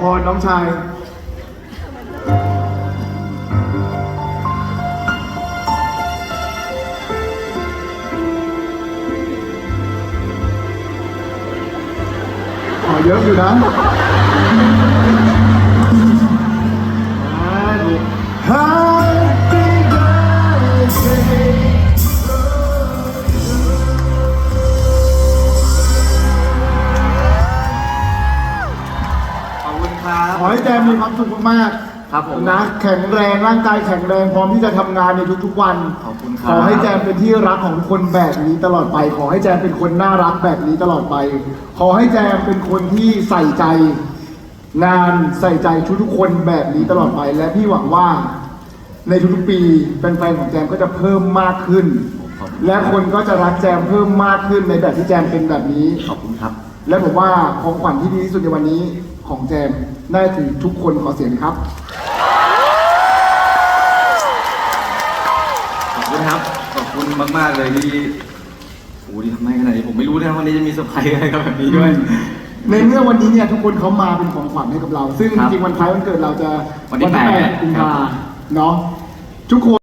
พรน้องชายขอเยอะอยู่นะ Happy birthday ขอให้แจมมีความสุขมากๆครับผมนะแข็งแรงร่างกายแข็งแรงพร้อมที่จะทำงานในทุกๆวันขอบคุณครับ ขอให้แจมเป็นที่รักของทุกคนแบบนี้ตลอดไป ขอให้แจมเป็นคนน่ารักแบบนี้ตลอดไป ขอให้แจมเป็นคนที่ใส่ใจ งานใส่ใจทุกๆคนแบบนี้ตลอดไป และพี่หวังว่า ในทุกๆปีแฟนๆของแจมก็จะเพิ่มมากขึ้นขอบณและคนก็จะรักแจมเพิ่มมากขึ้นในแบบที่แจมเป็นแบบนี้ ขอบคุณครับ และผมว่าของขวัญที่ดีที่สุดในวันนี้ของแจมได้ถึงทุกคนขอเสียงครับ ขอบคุณครับ ขอบคุณมาก ๆ เลยที่โอ้โหที่ทำให้ขนาดนี้ผมไม่รู้นะวันนี้จะมีเซอร์ไพรส์อะไรกับแบบนี้ด้วย ในเมื่อวันนี้เนี่ยทุกคนเขามาเป็นของขวัญให้กับเรา ซึ่งคจรับริงๆวันคล้ายวันเกิดเราจะวันที่แปแปดดกุมครัภาบเนาะทุกคน